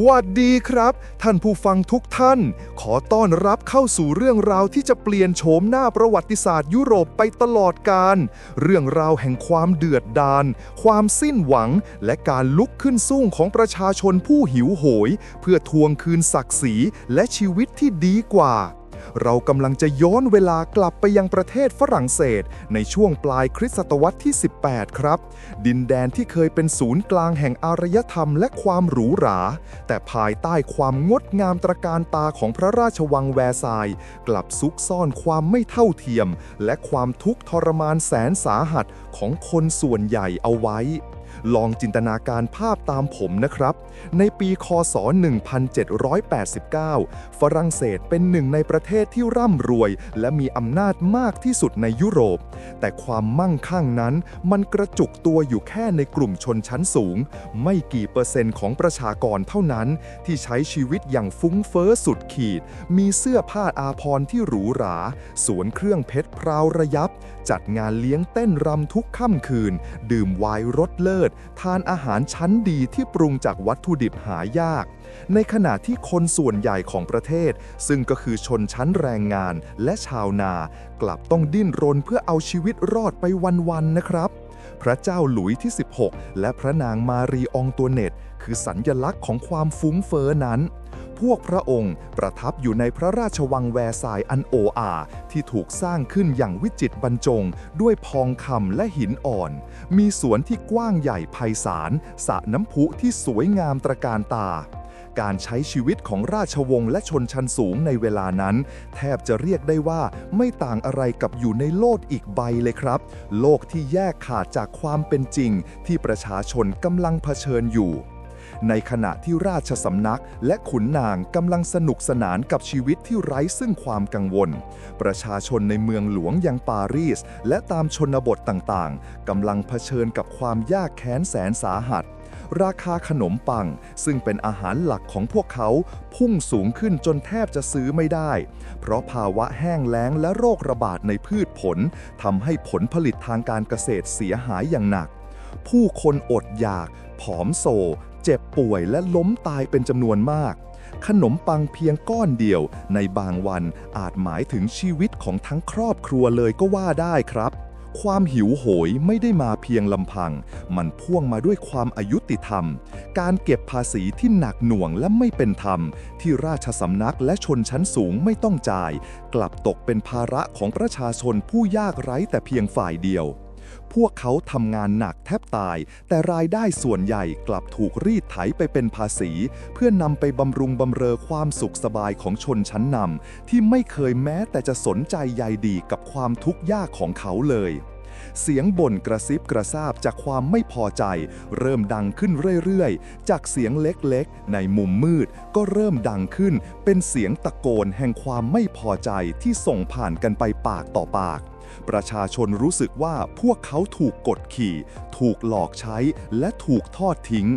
หวัดดีครับ ท่านผู้ฟังทุกท่าน ขอต้อนรับเข้าสู่เรื่องราวที่จะเปลี่ยนโฉมหน้าประวัติศาสตร์ยุโรปไปตลอดกาลเรื่องราวแห่งความเดือดดาล ความสิ้นหวัง และการลุกขึ้นสู้ของประชาชนผู้หิวโหย เพื่อทวงคืนศักดิ์ศรีและชีวิตที่ดีกว่า เรากำลังจะย้อนเวลากลับไปยังประเทศฝรั่งเศส ในช่วงปลายคริสตศตวรรษที่ 18 ครับ ดินแดนที่เคยเป็นศูนย์กลางแห่งอารยธรรมและความหรูหรา แต่ภายใต้ความงดงามตระการตาของพระราชวังแวร์ซาย กลับซุกซ่อนความไม่เท่าเทียม และความทุกข์ทรมานแสนสาหัสของคนส่วนใหญ่เอาไว้ ลองจินตนาการภาพตามผมนะครับ ในปีคศ 1789 ฝรั่งเศสเป็นหนึ่งในประเทศที่ร่ำรวย และมีอำนาจมากที่สุดในยุโรป แต่ความมั่งคั่งนั้นมันกระจุกตัวอยู่แค่ในกลุ่มชนชั้นสูง ไม่กี่เปอร์เซ็นต์ของประชากรเท่านั้น ที่ใช้ชีวิตอย่างฟุ้งเฟ้อสุดขีด มีเสื้อผ้าอาภรณ์ที่หรูหรา สวนเครื่องเพชรพราวระยับ จัดงานเลี้ยงเต้นรำทุกค่ำคืน ดื่มไวน์รสเลิศทานอาหารชั้นดีที่ปรุงจากวัตถุดิบหายาก ในขณะที่คนส่วนใหญ่ของประเทศ ซึ่งก็คือชนชั้นแรงงานและชาวนา กลับต้องดิ้นรนเพื่อเอาชีวิตรอดไปวัน ๆ นะครับพระเจ้าหลุยที่ 16 และพระนางมารีองตัวเนต คือสัญญลักษณ์ของความฟุ้งเฟ้อนั้น พวกพระองค์ประทับอยู่ในพระราชวังแวร์ซายอันโออาที่ถูกสร้างขึ้นอย่างวิจิตรบรรจง ด้วยพองคำและหินอ่อน มีสวนที่กว้างใหญ่ไพศาลสระน้ำพุที่สวยงามตระการตาการใช้ชีวิตของราชวงศ์และชนชั้นสูงในเวลานั้น แทบจะเรียกได้ว่าไม่ต่างอะไรกับอยู่ในโลกอีกใบเลยครับ โลกที่แยกขาดจากความเป็นจริงที่ประชาชนกำลังเผชิญอยู่ ในขณะที่ราชสำนักและขุนนางกำลังสนุกสนานกับชีวิตที่ไร้ซึ่งความกังวล ประชาชนในเมืองหลวงอย่างปารีส และตามชนบทต่างๆกำลังเผชิญกับความยากแค้นแสนสาหัส ราคาขนมปัง ซึ่งเป็นอาหารหลักของพวกเขา พุ่งสูงขึ้นจนแทบจะซื้อไม่ได้ เพราะภาวะแห้งแล้งและโรคระบาดในพืชผลทำให้ผลผลิตทางการเกษตรเสียหายอย่างหนักผู้คนอดอยาก ผอมโซ เจ็บป่วยและล้มตายเป็นจำนวนมาก ขนมปังเพียงก้อนเดียว ในบางวันอาจหมายถึงชีวิตของทั้งครอบครัวเลยก็ว่าได้ครับ ความหิวโหยไม่ได้มาเพียงลำพัง มันพ่วงมาด้วยความอายุติธรรม การเก็บภาษีที่หนักหน่วงและไม่เป็นธรรม ที่ราชสำนักและชนชั้นสูงไม่ต้องจ่าย กลับตกเป็นภาระของประชาชนผู้ยากไร้แต่เพียงฝ่ายเดียว พวกเขาทำงานหนักแทบตาย แต่รายได้ส่วนใหญ่กลับถูกรีดไถไปเป็นภาษี เพื่อนำไปบำรุงบำเรอความสุขสบายของชนชั้นนำที่ไม่เคยแม้แต่จะสนใจใยดีกับความทุกข์ยากของเขาเลยเสียงบ่นกระซิบกระซาบจากความไม่พอใจ เริ่มดังขึ้นเรื่อยๆ จากเสียงเล็กๆ ในมุมมืดก็เริ่มดังขึ้น เป็นเสียงตะโกนแห่งความไม่พอใจที่ส่งผ่านกันไปปากต่อปาก ประชาชนรู้สึกว่าพวกเขาถูกกดขี่ ถูกหลอกใช้และถูกทอดทิ้ง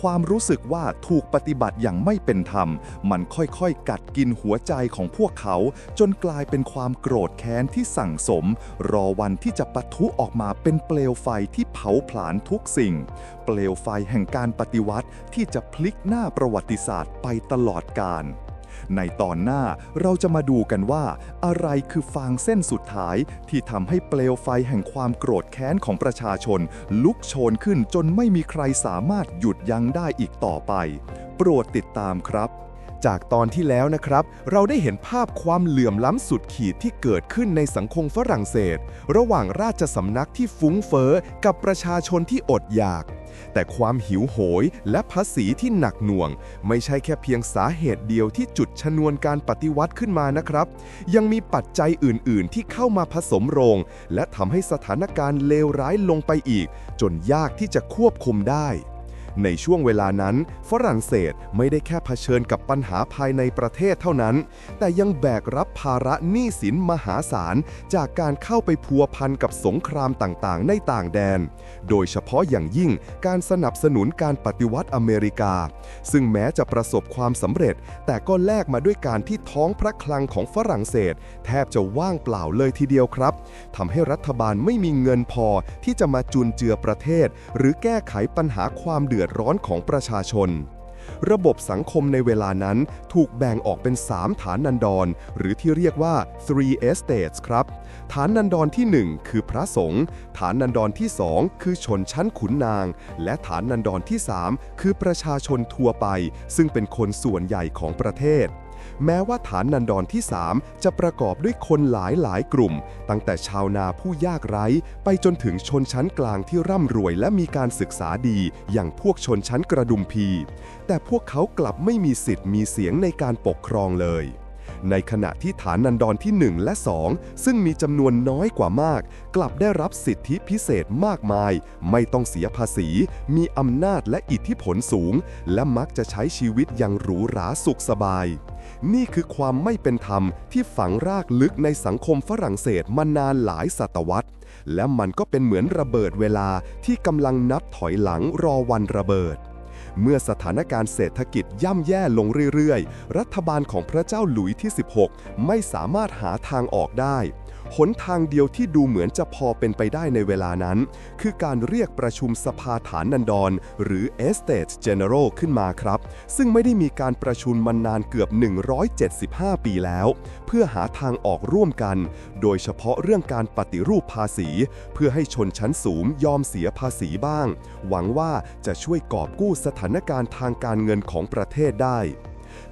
ความรู้สึกว่าถูกปฏิบัติอย่างไม่เป็นธรรม มันค่อยๆ กัดกินหัวใจของพวกเขา จนกลายเป็นความโกรธแค้นที่สั่งสม รอวันที่จะปะทุออกมาเป็นเปลวไฟที่เผาผลาญทุกสิ่ง เปลวไฟแห่งการปฏิวัติที่จะพลิกหน้าประวัติศาสตร์ไปตลอดกาล ในตอนหน้าเราจะมาดูกันว่า อะไรคือฟางเส้นสุดท้ายที่ทำให้เปลวไฟแห่งความโกรธแค้นของประชาชน ลุกโชนขึ้นจนไม่มีใครสามารถหยุดยั้งได้อีกต่อไป โปรดติดตามครับจากตอนที่แล้วนะครับ เราได้เห็นภาพความเหลื่อมล้ำสุดขีดที่เกิดขึ้นในสังคมฝรั่งเศส ระหว่างราชสำนักที่ฟุ้งเฟ้อกับประชาชนที่อดอยาก แต่ความหิวโหยและภาษีที่หนักหน่วง ไม่ใช่แค่เพียงสาเหตุเดียวที่จุดชนวนการปฏิวัติขึ้นมานะครับ ยังมีปัจจัยอื่น ๆ ที่เข้ามาผสมโรง และทำให้สถานการณ์เลวร้ายลงไปอีก จนยากที่จะควบคุมได้ ในช่วงเวลานั้นฝรั่งเศสไม่ได้แค่เผชิญกับปัญหาภายในประเทศเท่านั้น แต่ยังแบกรับภาระหนี้สินมหาศาล จากการเข้าไปพัวพันกับสงครามต่างๆ ในต่างแดน โดยเฉพาะอย่างยิ่งการสนับสนุนการปฏิวัติอเมริกา ซึ่งแม้จะประสบความสำเร็จ แต่ก็แลกมาด้วยการที่ท้องพระคลังของฝรั่งเศส แทบจะว่างเปล่าเลยทีเดียวครับทำให้รัฐบาลไม่มีเงินพอที่จะมาจุนเจือประเทศ หรือแก้ไขปัญหาความเดือดร้อนของประชาชน ระบบสังคมในเวลานั้นถูกแบ่งออกเป็น 3 ฐานนันดร หรือที่เรียกว่า three estates ครับ ฐานนันดรทีหนึ่1 คือพระสงฆ์ฐานนันดรที่ 2 คือชนชั้นขุนนาง และฐานนันดรที่ 3 คือประชาชนทั่วไป ซึ่งเป็นคนส่วนใหญ่ของประเทศ แม้ว่าฐานนันดรที่ 3 จะประกอบด้วยคนหลายหลายกลุ่ม ตั้งแต่ชาวนาผู้ยากไร้ ไปจนถึงชนชั้นกลางที่ร่ำรวยและมีการศึกษาดี อย่างพวกชนชั้นกระดุมพี แต่พวกเขากลับไม่มีสิทธิ์มีเสียงในการปกครองเลย ในขณะที่ฐานนันดรที่ 1 และ 2 ซึ่งมีจำนวนน้อยกว่ามาก กลับได้รับสิทธิพิเศษมากมาย ไม่ต้องเสียภาษี มีอำนาจและอิทธิพลสูง และมักจะใช้ชีวิตอย่างหรูหราสุขสบาย นี่คือความไม่เป็นธรรมที่ฝังรากลึกในสังคมฝรั่งเศสมานานหลายศตวรรษ และมันก็เป็นเหมือนระเบิดเวลาที่กำลังนับถอยหลังรอวันระเบิด เมื่อสถานการณ์เศรษฐกิจย่ำแย่ลงเรื่อยๆ รัฐบาลของพระเจ้าหลุยที่ 16 ไม่สามารถหาทางออกได้ หนทางเดียวที่ดูเหมือนจะพอเป็นไปได้ในเวลานั้น คือการเรียกประชุมสภาฐานนันดร หรือ Estate General ขึ้นมาครับ ซึ่งไม่ได้มีการประชุมมานานเกือบ 175 ปีแล้ว เพื่อหาทางออกร่วมกัน โดยเฉพาะเรื่องการปฏิรูปภาษี เพื่อให้ชนชั้นสูงยอมเสียภาษีบ้าง หวังว่าจะช่วยกอบกู้สถานการณ์ทางการเงินของประเทศได้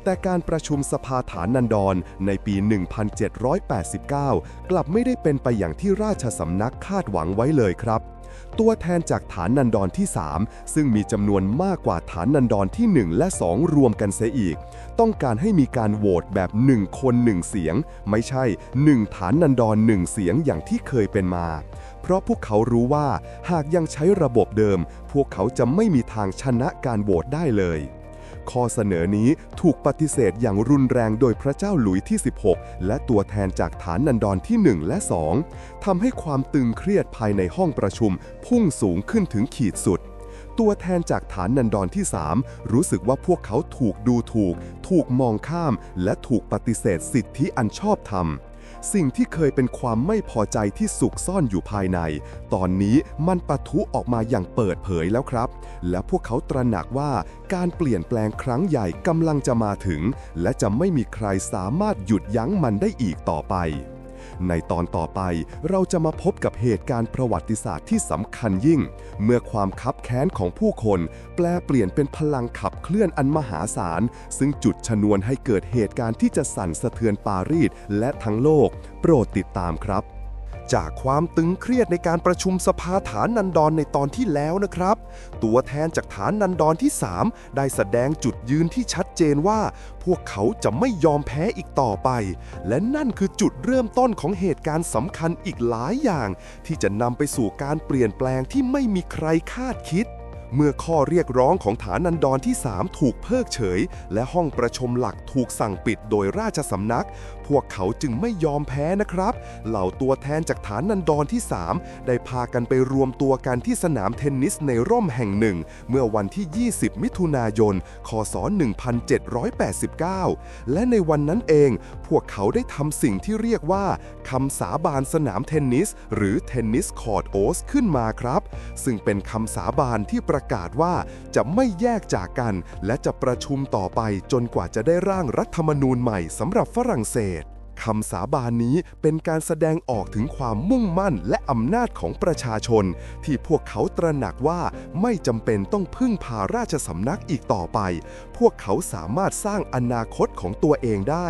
แต่การประชุมสภาฐานนันดรในปี 1789 กลับไม่ได้เป็นไปอย่างที่ราชสำนักคาดหวังไว้เลยครับ ตัวแทนจากฐานนันดรที่ 3 ซึ่งมีจำนวนมากกว่าฐานนันดรที่ 1 และ 2 รวมกันเสียอีก ต้องการให้มีการโหวตแบบ 1 คน 1 เสียง ไม่ใช่ 1 ฐานนันดร 1 เสียงอย่างที่เคยเป็นมาเพราะพวกเขารู้ว่าหากยังใช้ระบบเดิม พวกเขาจะไม่มีทางชนะการโหวตได้เลย ข้อเสนอนี้ถูกปฏิเสธอย่างรุนแรงโดยพระเจ้าหลุยที่ 16 และตัวแทนจากฐานนันดรที่ 1 และ 2ทำให้ความตึงเครียดภายในห้องประชุม พุ่งสูงขึ้นถึงขีดสุด ตัวแทนจากฐานนันดรที่ 3 รู้สึกว่าพวกเขาถูกดูถูก ถูกมองข้าม และถูกปฏิเสธสิทธิอันชอบธรรม สิ่งที่เคยเป็นความไม่พอใจที่สุกซ่อนอยู่ภายใน ตอนนี้มันปะทุออกมาอย่างเปิดเผยแล้วครับ และพวกเขาตระหนักว่าการเปลี่ยนแปลงครั้งใหญ่กำลังจะมาถึง และจะไม่มีใครสามารถหยุดยั้งมันได้อีกต่อไป ในตอนต่อไปเราจะมาพบกับเหตุการณ์ประวัติศาสตร์ที่สำคัญยิ่ง เมื่อความคับแค้นของผู้คน แปลเปลี่ยนเป็นพลังขับเคลื่อนอันมหาศาล ซึ่งจุดชนวนให้เกิดเหตุการณ์ที่จะสั่นสะเทือนปารีสและทั้งโลก โปรดติดตามครับ จากความตึงเครียดในการประชุมสภาฐานนันดรในตอนที่แล้วนะครับ ตัวแทนจากฐานนันดรที่ 3 ได้แสดงจุดยืนที่ชัดเจนว่า พวกเขาจะไม่ยอมแพ้อีกต่อไป และนั่นคือจุดเริ่มต้นของเหตุการณ์สำคัญอีกหลายอย่าง ที่จะนำไปสู่การเปลี่ยนแปลงที่ไม่มีใครคาดคิด เมื่อข้อเรียกร้องของฐานันดรที่ 3 ถูกเพิกเฉย และห้องประชุมหลักถูกสั่งปิดโดยราชสำนัก พวกเขาจึงไม่ยอมแพ้นะครับ เหล่าตัวแทนจากฐานนันดรที่ 3 ได้พากันไปรวมตัวกันที่สนามเทนนิสในร่มแห่งหนึ่ง เมื่อวันที่ 20 มิถุนายน คศ 1789 และในวันนั้นเอง พวกเขาได้ทำสิ่งที่เรียกว่าคำสาบานสนามเทนนิส หรือเทนนิสคอร์ดโอสขึ้นมาครับ ซึ่งเป็นคำสาบานที่ประกาศว่าจะไม่แยกจากกัน และจะประชุมต่อไปจนกว่าจะได้ร่างรัฐธรรมนูญใหม่สำหรับฝรั่งเศส คำสาบานนี้เป็นการแสดงออกถึงความมุ่งมั่นและอำนาจของประชาชน ที่พวกเขาตระหนักว่าไม่จำเป็นต้องพึ่งพาราชสำนักอีกต่อไป พวกเขาสามารถสร้างอนาคตของตัวเองได้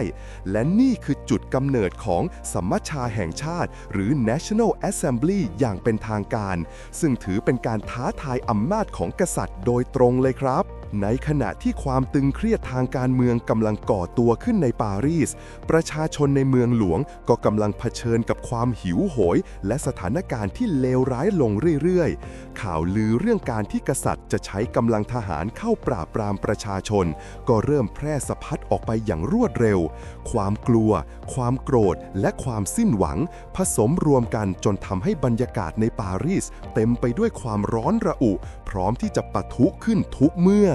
และนี่คือจุดกำเนิดของสมัชชาแห่งชาติ หรือ National Assembly อย่างเป็นทางการ ซึ่งถือเป็นการท้าทายอำนาจของกษัตริย์โดยตรงเลยครับ ในขณะที่ความตึงเครียดทางการเมืองกำลังก่อตัวขึ้นในปารีส ประชาชนในเมืองหลวงก็กำลังเผชิญกับความหิวโหย และสถานการณ์ที่เลวร้ายลงเรื่อยๆ ข่าวลือเรื่องการที่กษัตริย์จะใช้กำลังทหารเข้าปราบปรามประชาชน ก็เริ่มแพร่สะพัดออกไปอย่างรวดเร็ว ความกลัว ความโกรธ และความสิ้นหวัง ผสมรวมกันจนทำให้บรรยากาศในปารีส เต็มไปด้วยความร้อนระอุ พร้อมที่จะปะทุขึ้นทุกเมื่อ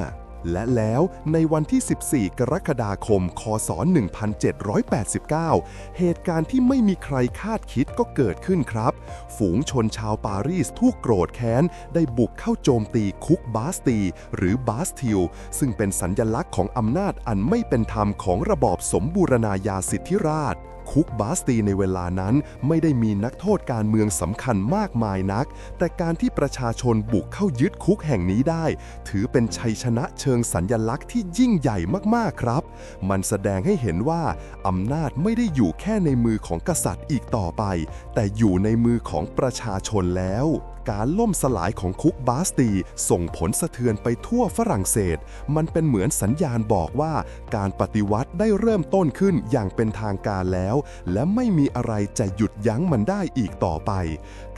และแล้วในวันที่ 14 กรกฎาคม คศ 1789 เหตุการณ์ที่ไม่มีใครคาดคิดก็เกิดขึ้นครับ ฝูงชนชาวปารีสทุกโกรธแค้น ได้บุกเข้าโจมตีคุกบาสตี หรือบาสติล ซึ่งเป็นสัญญลักษณ์ของอำนาจอันไม่เป็นธรรมของระบอบสมบูรณาญาสิทธิราชย์ คุกบาสตีในเวลานั้นไม่ได้มีนักโทษการเมืองสำคัญมากมายนัก แต่การที่ประชาชนบุกเข้ายึดคุกแห่งนี้ได้ ถือเป็นชัยชนะเชิงสัญญลักษณ์ที่ยิ่งใหญ่มากๆครับ มันแสดงให้เห็นว่าอำนาจไม่ได้อยู่แค่ในมือของกษัตริย์อีกต่อไป แต่อยู่ในมือของประชาชนแล้ว การล่มสลายของคุกบาสตี ส่งผลสะเทือนไปทั่วฝรั่งเศส มันเป็นเหมือนสัญญาณบอกว่า การปฏิวัติได้เริ่มต้นขึ้นอย่างเป็นทางการแล้ว และไม่มีอะไรจะหยุดยั้งมันได้อีกต่อไป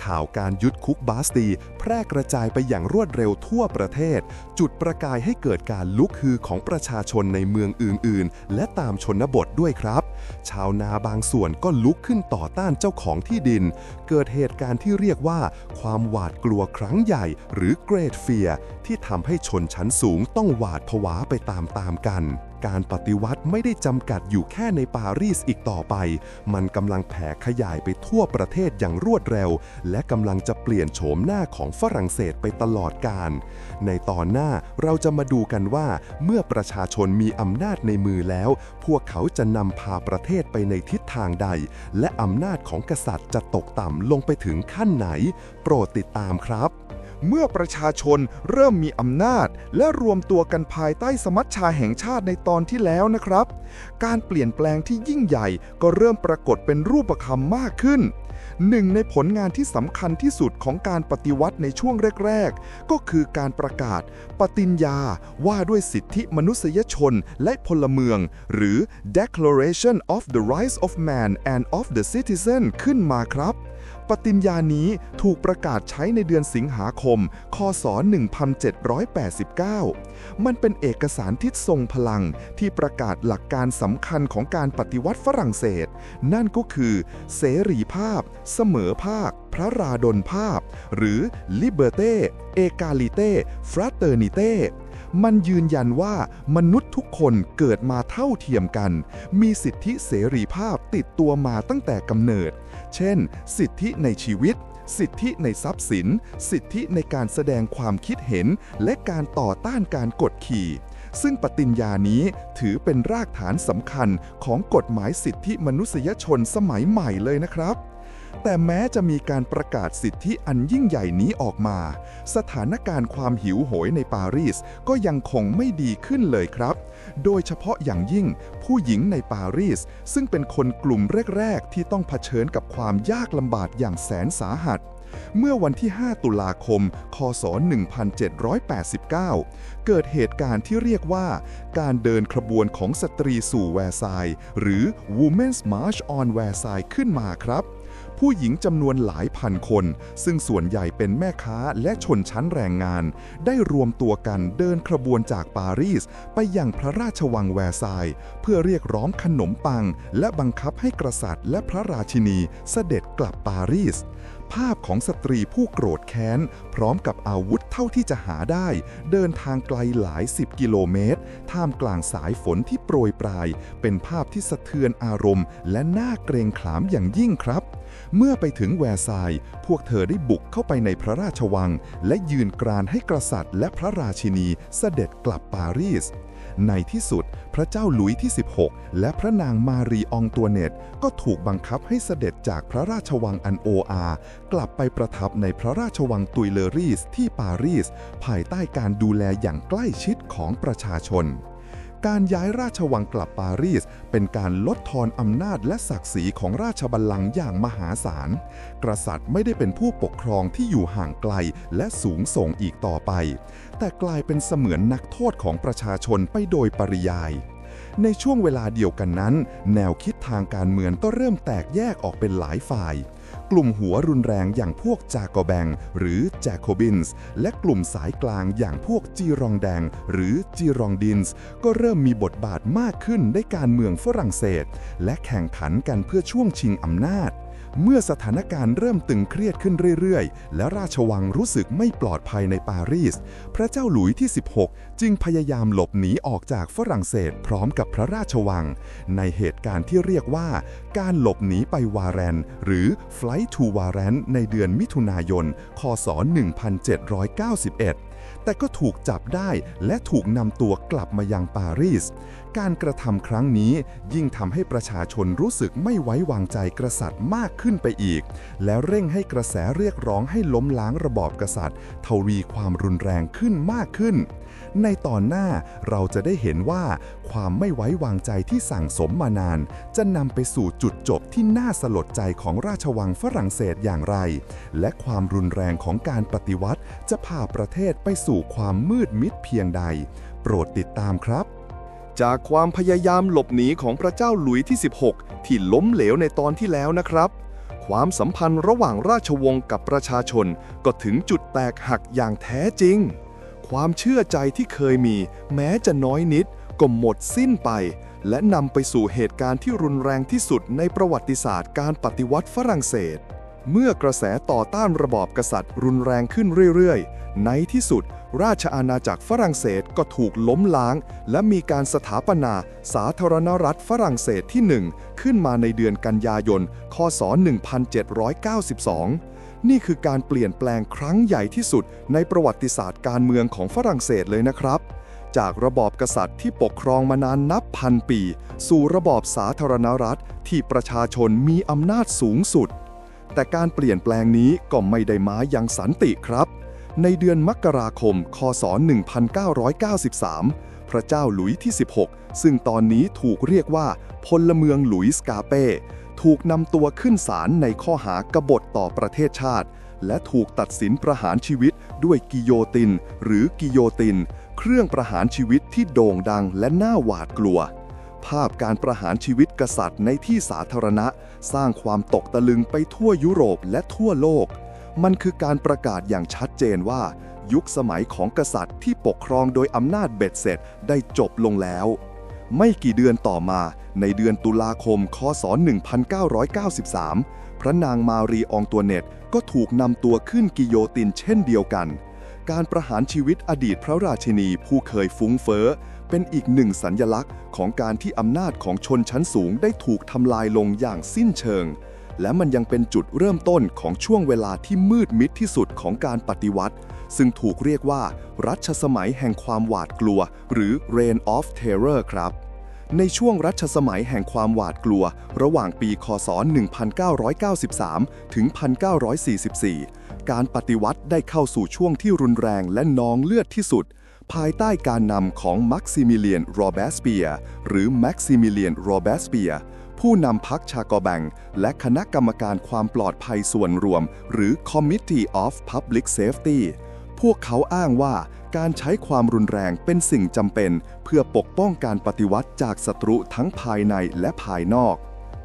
ข่าวการยึดคุกบาสตี แพร่กระจายไปอย่างรวดเร็วทั่วประเทศ จุดประกายให้เกิดการลุกฮือของประชาชนในเมืองอื่น ๆ และตามชนบทด้วยครับ ชาวนาบางส่วนก็ลุกขึ้นต่อต้านเจ้าของที่ดิน เกิดเหตุการณ์ที่เรียกว่าความหวาดกลัวครั้งใหญ่หรือเกรดเฟียที่ทำให้ชนชั้นสูงต้องหวาดผวาไปตามๆกัน การปฏิวัติไม่ได้จำกัดอยู่แค่ในปารีสอีกต่อไป มันกำลังแผ่ขยายไปทั่วประเทศอย่างรวดเร็ว และกำลังจะเปลี่ยนโฉมหน้าของฝรั่งเศสไปตลอดกาลในตอนหน้าเราจะมาดูกันว่า เมื่อประชาชนมีอำนาจในมือแล้ว พวกเขาจะนำพาประเทศไปในทิศทางใด และอำนาจของกษัตริย์จะตกต่ำลงไปถึงขั้นไหน โปรดติดตามครับ เมื่อประชาชนเริ่มมีอำนาจ และรวมตัวกันภายใต้สมัชชาแห่งชาติในตอนที่แล้วนะครับ การเปลี่ยนแปลงที่ยิ่งใหญ่ก็เริ่มปรากฏเป็นรูปคำมากขึ้นหนึ่งในผลงานที่สำคัญที่สุดของการปฏิวัติในช่วงแรก ๆ ก็คือการประกาศ ปฏิญญาว่าด้วยสิทธิมนุษยชนและพลเมือง หรือ Declaration of the Rights of Man and of the Citizen ขึ้นมาครับ ปฏิญญานี้ถูกประกาศใช้ในเดือนสิงหาคม คศ 1789 มันเป็นเอกสารที่ทรงพลังที่ประกาศหลักการสำคัญของการปฏิวัติฝรั่งเศส นั่นก็คือ เสรีภาพ เสมอภาค พระราดลภาพ หรือ Liberté Égalité Fraternité มันยืนยันว่ามนุษย์ทุกคนเกิดมาเท่าเทียมกัน มีสิทธิเสรีภาพติดตัวมาตั้งแต่กำเนิด เช่น สิทธิในชีวิต สิทธิในทรัพย์สิน สิทธิในการแสดงความคิดเห็น และการต่อต้านการกดขี่ ซึ่งปฏิญญานี้ถือเป็นรากฐานสำคัญของกฎหมายสิทธิมนุษยชนสมัยใหม่เลยนะครับ แต่แม้จะมีการประกาศสิทธิอันยิ่งใหญ่นี้ออกมา สถานการณ์ความหิวโหยในปารีสก็ยังคงไม่ดีขึ้นเลยครับ โดยเฉพาะอย่างยิ่งผู้หญิงในปารีส ซึ่งเป็นคนกลุ่มแรก ๆ ที่ต้องเผชิญกับความยากลำบากอย่างแสนสาหัส เมื่อวันที่ 5 ตุลาคม คศ 1789 เกิดเหตุการณ์ที่เรียกว่า การเดินขบวนของสตรีสู่แวร์ซายหรือ Women's March on Versailles ขึ้นมาครับ ผู้หญิงจำนวนหลายพันคน ซึ่งส่วนใหญ่เป็นแม่ค้าและชนชั้นแรงงาน ได้รวมตัวกันเดินขบวนจากปารีส ไปยังพระราชวังแวร์ซายเพื่อเรียกร้องขนมปัง และบังคับให้กษัตริย์และพระราชินีเสด็จกลับปารีส ภาพของสตรีผู้โกรธแค้น พร้อมกับอาวุธเท่าที่จะหาได้ เดินทางไกลหลายสิบกิโลเมตร ท่ามกลางสายฝนที่โปรยปลาย เป็นภาพที่สะเทือนอารมณ์ และน่าเกรงขามอย่างยิ่งครับ เมื่อไปถึงแวร์ซาย พวกเธอได้บุกเข้าไปในพระราชวัง และยืนกรานให้กษัตริย์ และพระราชินีเสด็จกลับปารีส ในที่สุด พระเจ้าหลุยที่ 16 และพระนางมารีองตัวเนตก็ถูกบังคับให้เสด็จจากพระราชวังอันโออา กลับไปประทับในพระราชวังตุยเลอรีสที่ปารีส ภายใต้การดูแลอย่างใกล้ชิดของประชาชนการย้ายราชวังกลับปารีส เป็นการลดทอนอำนาจและศักดิ์ศรีของราชบัลลังก์อย่างมหาศาล กษัตริย์ไม่ได้เป็นผู้ปกครองที่อยู่ห่างไกลและสูงส่งอีกต่อไป แต่กลายเป็นเสมือนนักโทษของประชาชนไปโดยปริยาย ในช่วงเวลาเดียวกันนั้น แนวคิดทางการเมืองก็เริ่มแตกแยกออกเป็นหลายฝ่าย กลุ่มหัวรุนแรงอย่างพวกจากอแบง หรือแจโคบินส์และกลุ่มสายกลางอย่างพวกจีรองแดง หรือจีรองดินส์ก็เริ่มมีบทบาทมากขึ้นในการเมืองฝรั่งเศส และแข่งขันกันเพื่อช่วงชิงอำนาจ เมื่อสถานการณ์เริ่มตึงเครียดขึ้นเรื่อยๆ และราชวังรู้สึกไม่ปลอดภัยในปารีส พระเจ้าหลุยที่ 16 จึงพยายามหลบหนีออกจากฝรั่งเศสพร้อมกับพระราชวัง ในเหตุการณ์ที่เรียกว่า การหลบหนีไปวาแรน หรือ Flight to วาแรนในเดือนมิถุนายน คศ 1791 แต่ก็ถูกจับได้และถูกนำตัวกลับมายังปารีส การกระทำครั้งนี้ยิ่งทำให้ประชาชนรู้สึกไม่ไว้วางใจกษัตริย์มากขึ้นไปอีก และเร่งให้กระแสเรียกร้องให้ล้มล้างระบอบกษัตริย์ ทวีความรุนแรงขึ้นมากขึ้น ในตอนหน้าเราจะได้เห็นว่าความไม่ไว้วางใจที่สั่งสมมานาน จะนำไปสู่จุดจบที่น่าสลดใจของราชวังฝรั่งเศสอย่างไร และความรุนแรงของการปฏิวัติ จะพาประเทศไปสู่ความมืดมิดเพียงใด โปรดติดตามครับจากความพยายามหลบหนีของพระเจ้าหลุยส์ที่ 16 ที่ล้มเหลวในตอนที่แล้วนะครับ ความสัมพันธ์ระหว่างราชวงศ์กับประชาชนก็ถึงจุดแตกหักอย่างแท้จริง ความเชื่อใจที่เคยมี แม้จะน้อยนิดก็หมดสิ้นไป และนำไปสู่เหตุการณ์ที่รุนแรงที่สุดในประวัติศาสตร์การปฏิวัติฝรั่งเศส เมื่อกระแสต่อต้านระบอบกษัตริย์รุนแรงขึ้นเรื่อยๆ ในที่สุด ราชอาณาจักรฝรั่งเศสก็ถูกล้มล้าง และมีการสถาปนาสาธารณรัฐฝรั่งเศสที่ 1 ขึ้นมาในเดือนกันยายน คศ 1792 นี่คือการเปลี่ยนแปลงครั้งใหญ่ที่สุดในประวัติศาสตร์การเมืองของฝรั่งเศสเลยนะครับ จากระบอบกษัตริย์ที่ปกครองมานานนับพันปี สู่ระบอบสาธารณรัฐที่ประชาชนมีอำนาจสูงสุด แต่การเปลี่ยนแปลงนี้ก็ไม่ได้มาอย่างสันติครับ ในเดือนมกราคม คศ 1993พระเจ้าหลุยส์ที่ 16 ซึ่งตอนนี้ถูกเรียกว่าพลเมืองหลุยส์กาเป้ ถูกนำตัวขึ้นศาลในข้อหากบฏต่อประเทศชาติ และถูกตัดสินประหารชีวิตด้วยกิโยติน หรือกิโยติน เครื่องประหารชีวิตที่โด่งดังและน่าหวาดกลัว ภาพการประหารชีวิตกษัตริย์ในที่สาธารณะ สร้างความตกตะลึงไปทั่วยุโรปและทั่วโลก มันคือการประกาศอย่างชัดเจนว่า ยุคสมัยของกษัตริย์ที่ปกครองโดยอำนาจเบ็ดเสร็จได้จบลงแล้ว ไม่กี่เดือนต่อมาในเดือนตุลาคม คศ 1993 พระนางมารีอองตัวเน็ตก็ถูกนำตัวขึ้นกิโยตินเช่นเดียวกัน การประหารชีวิตอดีตพระราชินีผู้เคยฟุ้งเฟ้อ เป็นอีกหนึ่งสัญญลักษณ์ของการที่อำนาจของชนชั้นสูงได้ถูกทำลายลงอย่างสิ้นเชิง และมันยังเป็นจุดเริ่มต้นของช่วงเวลาที่มืดมิดที่สุดของการปฏิวัติ ซึ่งถูกเรียกว่า รัชสมัยแห่งความหวาดกลัว หรือ Reign of Terror ครับในช่วงรัชสมัยแห่งความหวาดกลัว ระหว่างปี คศ 1993 ถึง 1944 การปฏิวัติได้เข้าสู่ช่วงที่รุนแรงและนองเลือดที่สุด ภายใต้การนำของมักซิมิเลียน โรเบสเปียร์ หรือแม็กซิมิเลียน โรเบสเปียร์ ผู้นำพรรคชากอแบง และคณะกรรมการความปลอดภัยส่วนรวม หรือ Committee of Public Safety พวกเขาอ้างว่าการใช้ความรุนแรงเป็นสิ่งจำเป็น เพื่อปกป้องการปฏิวัติจากศัตรูทั้งภายในและภายนอก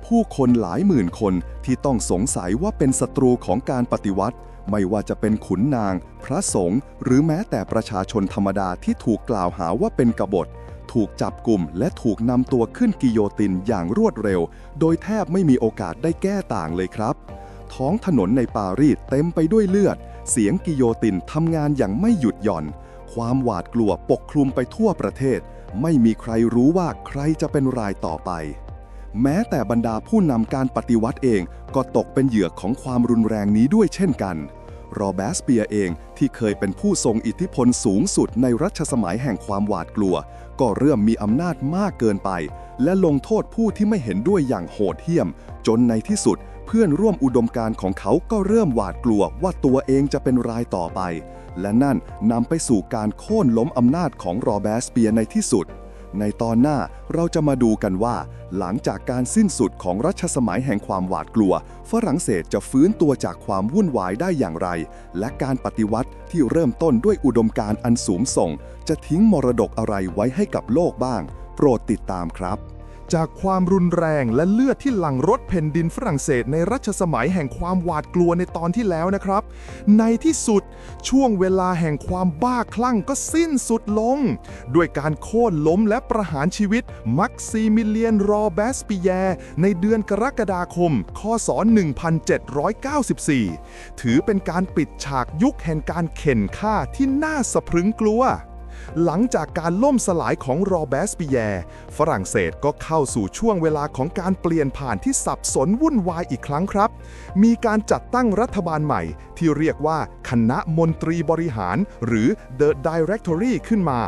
ผู้คนหลายหมื่นคนที่ต้องสงสัยว่าเป็นศัตรูของการปฏิวัติ ไม่ว่าจะเป็นขุนนาง พระสงฆ์หรือแม้แต่ประชาชนธรรมดาที่ถูกกล่าวหาว่าเป็นกบฏ ถูกจับกลุ่มและถูกนำตัวขึ้นกิโยตินอย่างรวดเร็ว โดยแทบไม่มีโอกาสได้แก้ต่างเลยครับ ท้องถนนในปารีสเต็มไปด้วยเลือด เสียงกิโยตินทำงานอย่างไม่หยุดหย่อน ความหวาดกลัวปกคลุมไปทั่วประเทศ ไม่มีใครรู้ว่าใครจะเป็นรายต่อไป แม้แต่บรรดาผู้นำการปฏิวัติเองก็ตกเป็นเหยื่อของความรุนแรงนี้ด้วยเช่นกันโรแบสเปียเองที่เคยเป็นผู้ทรงอิทธิพลสูงสุดในรัชสมัยแห่งความหวาดกลัว ก็เริ่มมีอำนาจมากเกินไป และลงโทษผู้ที่ไม่เห็นด้วยอย่างโหดเหี้ยม จนในที่สุด เพื่อนร่วมอุดมการณ์ของเขาก็เริ่มหวาดกลัวว่าตัวเองจะเป็นรายต่อไป และนั่นนำไปสู่การโค่นล้มอำนาจของโรแบสเปียในที่สุด ในตอนหน้าเราจะมาดูกันว่า หลังจากการสิ้นสุดของรัชสมัยแห่งความหวาดกลัว ฝรั่งเศสจะฟื้นตัวจากความวุ่นวายได้อย่างไร และการปฏิวัติที่เริ่มต้นด้วยอุดมการณ์อันสูงส่ง จะทิ้งมรดกอะไรไว้ให้กับโลกบ้าง โปรดติดตามครับ จากความรุนแรงและเลือดที่หลั่งรถแผ่นดินฝรั่งเศสในรัชสมัยแห่งความหวาดกลัวในตอนที่แล้วนะครับ ในที่สุดช่วงเวลาแห่งความบ้าคลั่งก็สิ้นสุดลง ด้วยการโค่นล้มและประหารชีวิตมักซีมิเลียนรอแบสปิแยในเดือนกรกฎาคม คศ 1794 ถือเป็นการปิดฉากยุคแห่งการเข็นฆ่าที่น่าสะพรึงกลัว หลังจากการล่มสลายของรอแบสปิแยร์ฝรั่งเศสก็เข้าสู่ช่วงเวลาของการเปลี่ยนผ่านที่สับสนวุ่นวายอีกครั้งครับ มีการจัดตั้งรัฐบาลใหม่ ที่เรียกว่าคณะมนตรีบริหาร หรือ The Directory ขึ้นมา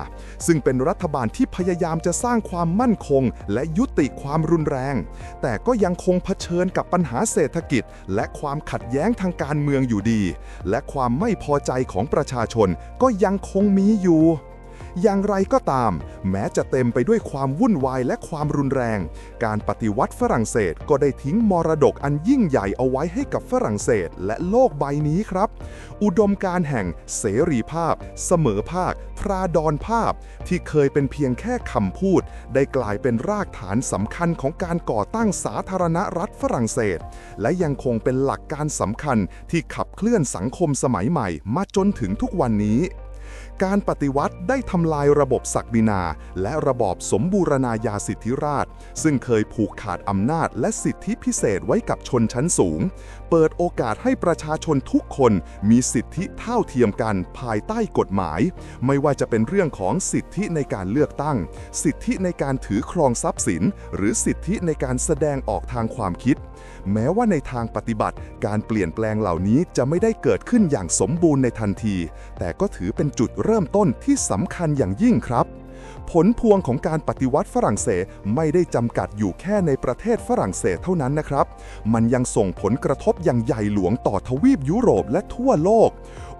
ซึ่งเป็นรัฐบาลที่พยายามจะสร้างความมั่นคง และยุติความรุนแรง แต่ก็ยังคงเผชิญกับปัญหาเศรษฐกิจ และความขัดแย้งทางการเมืองอยู่ดี และความไม่พอใจของประชาชนก็ยังคงมีอยู่ อย่างไรก็ตาม แม้จะเต็มไปด้วยความวุ่นวายและความรุนแรง การปฏิวัติฝรั่งเศสก็ได้ทิ้งมรดกอันยิ่งใหญ่เอาไว้ให้กับฝรั่งเศสและโลกใบนี้ครับ อุดมการแห่งเสรีภาพ เสมอภาค พราดอนภาพ ที่เคยเป็นเพียงแค่คำพูด ได้กลายเป็นรากฐานสำคัญของการก่อตั้งสาธารณรัฐฝรั่งเศส และยังคงเป็นหลักการสำคัญที่ขับเคลื่อนสังคมสมัยใหม่มาจนถึงทุกวันนี้ การปฏิวัติได้ทำลายระบบศักดินา และระบอบสมบูรณาญาสิทธิราช ซึ่งเคยผูกขาดอำนาจและสิทธิพิเศษไว้กับชนชั้นสูง เปิดโอกาสให้ประชาชนทุกคนมีสิทธิเท่าเทียมกันภายใต้กฎหมาย ไม่ว่าจะเป็นเรื่องของสิทธิในการเลือกตั้ง สิทธิในการถือครองทรัพย์สิน หรือสิทธิในการแสดงออกทางความคิด แม้ว่าในทางปฏิบัติ การเปลี่ยนแปลงเหล่านี้จะไม่ได้เกิดขึ้นอย่างสมบูรณ์ในทันที แต่ก็ถือเป็นจุดเริ่มต้นที่สำคัญอย่างยิ่งครับ ผลพวงของการปฏิวัติฝรั่งเศสไม่ได้จำกัดอยู่แค่ในประเทศฝรั่งเศสเท่านั้นนะครับ มันยังส่งผลกระทบอย่างใหญ่หลวงต่อทวีปยุโรปและทั่วโลก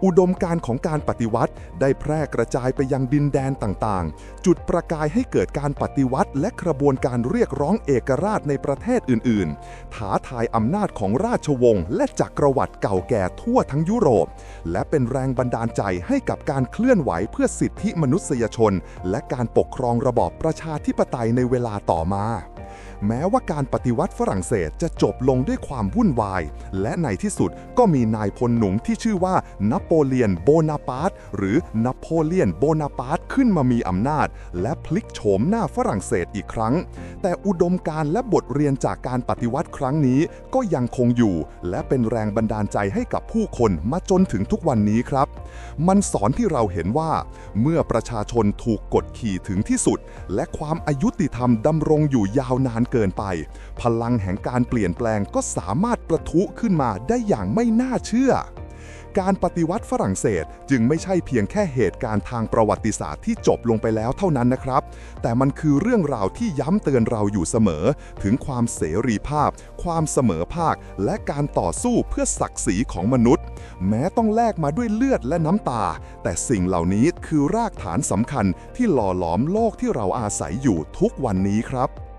อุดมการของการปฏิวัติได้แพร่กระจายไปยังดินแดนต่างๆ จุดประกายให้เกิดการปฏิวัติ และกระบวนการเรียกร้องเอกราชในประเทศอื่นๆ ท้าทายอำนาจของราชวงศ์และจักรวรรดิเก่าแก่ทั่วทั้งยุโรป และเป็นแรงบันดาลใจให้กับการเคลื่อนไหวเพื่อสิทธิมนุษยชน และการปกครองระบอบประชาธิปไตยในเวลาต่อมา แม้ว่าการปฏิวัติฝรั่งเศสจะจบลงด้วยความวุ่นวาย และในที่สุดก็มีนายพลหนุ่มที่ชื่อว่านโปเลียนโบนาปาร์ตหรือนโปเลียนโบนาปาร์ตขึ้นมามีอำนาจ และพลิกโฉมหน้าฝรั่งเศสอีกครั้ง แต่อุดมการณ์และบทเรียนจากการปฏิวัติครั้งนี้ก็ยังคงอยู่ และเป็นแรงบันดาลใจให้กับผู้คนมาจนถึงทุกวันนี้ครับ มันสอนที่เราเห็นว่า เมื่อประชาชนถูกกดขี่ถึงที่สุด และความอายุติธรรมดำรงอยู่ยาวนานเกินไป พลังแห่งการเปลี่ยนแปลงก็สามารถประทุขึ้นมาได้อย่างไม่น่าเชื่อ การปฏิวัติฝรั่งเศสจึงไม่ใช่เพียงแค่เหตุการณ์ทางประวัติศาสตร์ที่จบลงไปแล้วเท่านั้นนะครับ แต่มันคือเรื่องราวที่ย้ำเตือนเราอยู่เสมอ ถึงความเสรีภาพ ความเสมอภาค และการต่อสู้เพื่อศักดิ์ศรีของมนุษย์ แม้ต้องแลกมาด้วยเลือดและน้ำตา แต่สิ่งเหล่านี้คือรากฐานสำคัญที่หล่อหลอมโลกที่เราอาศัยอยู่ทุกวันนี้ครับ